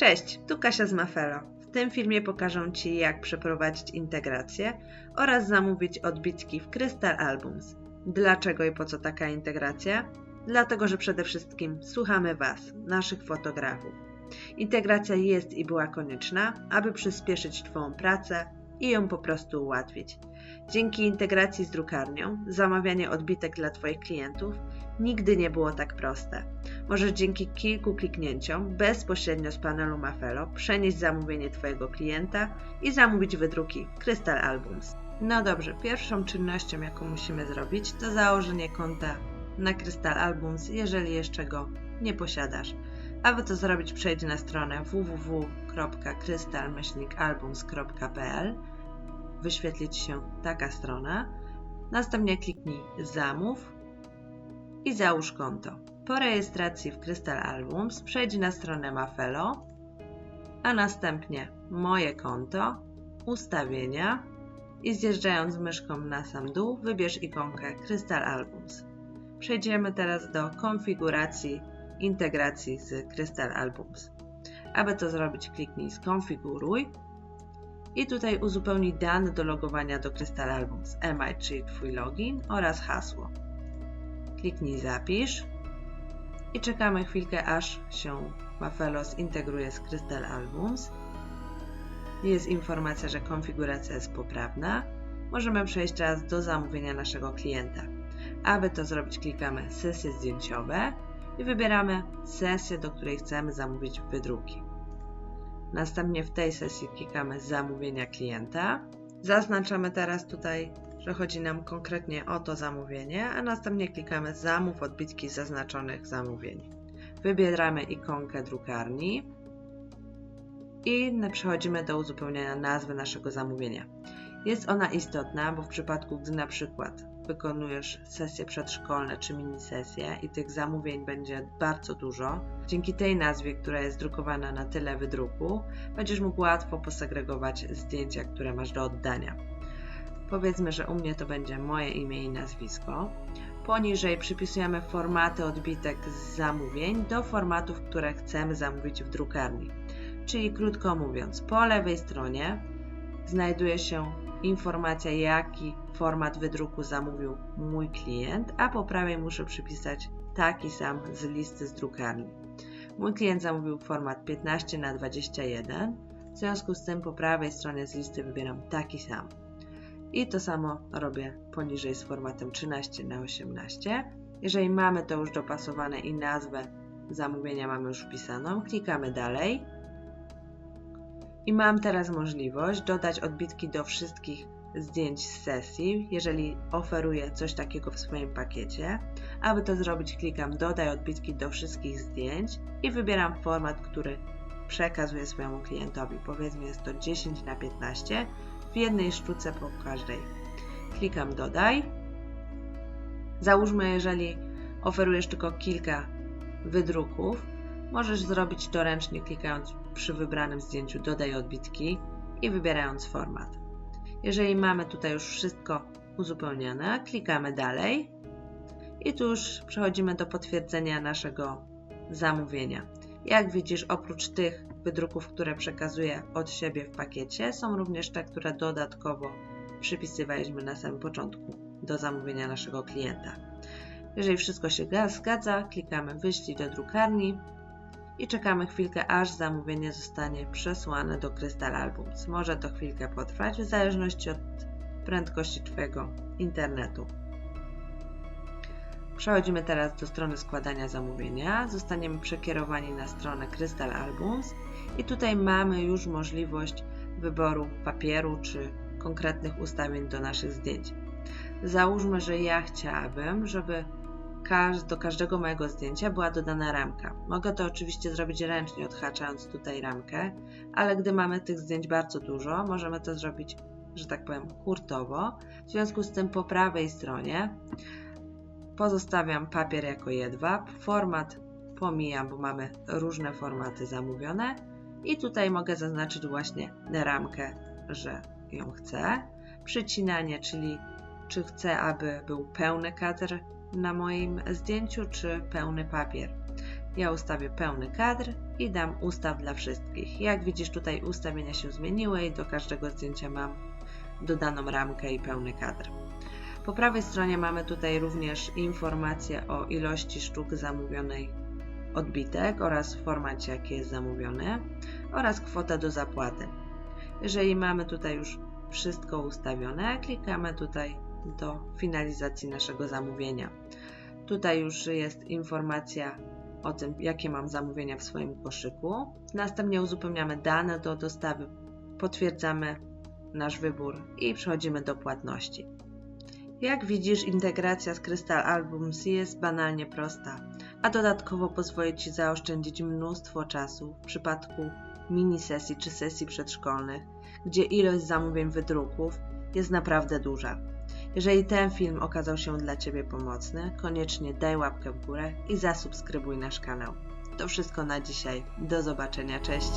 Cześć, tu Kasia z Mafelo. W tym filmie pokażę Ci, jak przeprowadzić integrację oraz zamówić odbitki w Crystal Albums. Dlaczego i po co taka integracja? Dlatego, że przede wszystkim słuchamy Was, naszych fotografów. Integracja jest i była konieczna, aby przyspieszyć Twoją pracę i ją po prostu ułatwić. Dzięki integracji z drukarnią, zamawianie odbitek dla Twoich klientów nigdy nie było tak proste. Możesz dzięki kilku kliknięciom bezpośrednio z panelu Mafelo przenieść zamówienie Twojego klienta i zamówić wydruki Crystal Albums. No dobrze, pierwszą czynnością, jaką musimy zrobić, to założenie konta na Crystal Albums, jeżeli jeszcze go nie posiadasz. Aby to zrobić, przejdź na stronę www.crystal-albums.pl Wyświetli Ci się taka strona. Następnie kliknij Zamów i załóż konto. Po rejestracji w Crystal Albums przejdź na stronę Mafelo, a następnie Moje konto, Ustawienia i zjeżdżając myszką na sam dół wybierz ikonkę Crystal Albums. Przejdziemy teraz do konfiguracji integracji z Crystal Albums. Aby to zrobić kliknij Skonfiguruj i tutaj uzupełnij dane do logowania do Crystal Albums, email, czyli Twój login oraz hasło. Kliknij Zapisz i czekamy chwilkę, aż się Mafelo zintegruje z Crystal Albums. Jest informacja, że konfiguracja jest poprawna. Możemy przejść teraz do zamówienia naszego klienta. Aby to zrobić, klikamy Sesje zdjęciowe i wybieramy sesję, do której chcemy zamówić wydruki. Następnie w tej sesji klikamy Zamówienia klienta. Zaznaczamy teraz tutaj, że chodzi nam konkretnie o to zamówienie, a następnie klikamy Zamów odbitki zaznaczonych zamówień. Wybieramy ikonkę drukarni i przechodzimy do uzupełniania nazwy naszego zamówienia. Jest ona istotna, bo w przypadku, gdy na przykład wykonujesz sesje przedszkolne czy mini sesje i tych zamówień będzie bardzo dużo, dzięki tej nazwie, która jest drukowana na tyle wydruku, będziesz mógł łatwo posegregować zdjęcia, które masz do oddania. Powiedzmy, że u mnie to będzie moje imię i nazwisko. Poniżej przypisujemy formaty odbitek z zamówień do formatów, które chcemy zamówić w drukarni. Czyli krótko mówiąc, po lewej stronie znajduje się informacja, jaki format wydruku zamówił mój klient, a po prawej muszę przypisać taki sam z listy z drukarni. Mój klient zamówił format 15 na 21 w związku z tym po prawej stronie z listy wybieram taki sam. I to samo robię poniżej z formatem 13 na 18 Jeżeli mamy to już dopasowane i nazwę zamówienia mamy już wpisaną, klikamy dalej i mam teraz możliwość dodać odbitki do wszystkich zdjęć z sesji, jeżeli oferuję coś takiego w swoim pakiecie. Aby to zrobić, klikam Dodaj odbitki do wszystkich zdjęć i wybieram format, który przekazuję swojemu klientowi. Powiedzmy jest to 10 na 15 w jednej sztuce po każdej. Klikam Dodaj. Załóżmy, jeżeli oferujesz tylko kilka wydruków, możesz zrobić to ręcznie klikając przy wybranym zdjęciu dodaj odbitki i wybierając format. Jeżeli mamy tutaj już wszystko uzupełnione, klikamy dalej i tu już przechodzimy do potwierdzenia naszego zamówienia. Jak widzisz, oprócz tych wydruków, które przekazuję od siebie w pakiecie, są również te, które dodatkowo przypisywaliśmy na samym początku do zamówienia naszego klienta. Jeżeli wszystko się zgadza, klikamy wyślij do drukarni i czekamy chwilkę, aż zamówienie zostanie przesłane do Crystal Albums. Może to chwilkę potrwać w zależności od prędkości Twojego internetu. Przechodzimy teraz do strony składania zamówienia. Zostaniemy przekierowani na stronę Crystal Albums i tutaj mamy już możliwość wyboru papieru czy konkretnych ustawień do naszych zdjęć. Załóżmy, że ja chciałabym, żeby do każdego mojego zdjęcia była dodana ramka. Mogę to oczywiście zrobić ręcznie, odhaczając tutaj ramkę, ale gdy mamy tych zdjęć bardzo dużo, możemy to zrobić, że tak powiem, hurtowo. W związku z tym po prawej stronie pozostawiam papier jako jedwab, format pomijam, bo mamy różne formaty zamówione i tutaj mogę zaznaczyć właśnie ramkę, że ją chcę. Przycinanie, czyli czy chcę, aby był pełny kadr na moim zdjęciu, czy pełny papier. Ja ustawię pełny kadr i dam ustaw dla wszystkich. Jak widzisz tutaj ustawienia się zmieniły i do każdego zdjęcia mam dodaną ramkę i pełny kadr. Po prawej stronie mamy tutaj również informację o ilości sztuk zamówionej odbitek oraz formacie jaki jest zamówiony oraz kwota do zapłaty. Jeżeli mamy tutaj już wszystko ustawione, klikamy tutaj do finalizacji naszego zamówienia. Tutaj już jest informacja o tym, jakie mam zamówienia w swoim koszyku. Następnie uzupełniamy dane do dostawy, potwierdzamy nasz wybór i przechodzimy do płatności. Jak widzisz, integracja z Crystal Albums jest banalnie prosta, a dodatkowo pozwoli Ci zaoszczędzić mnóstwo czasu w przypadku mini sesji czy sesji przedszkolnych, gdzie ilość zamówień wydruków jest naprawdę duża. Jeżeli ten film okazał się dla Ciebie pomocny, koniecznie daj łapkę w górę i zasubskrybuj nasz kanał. To wszystko na dzisiaj. Do zobaczenia. Cześć!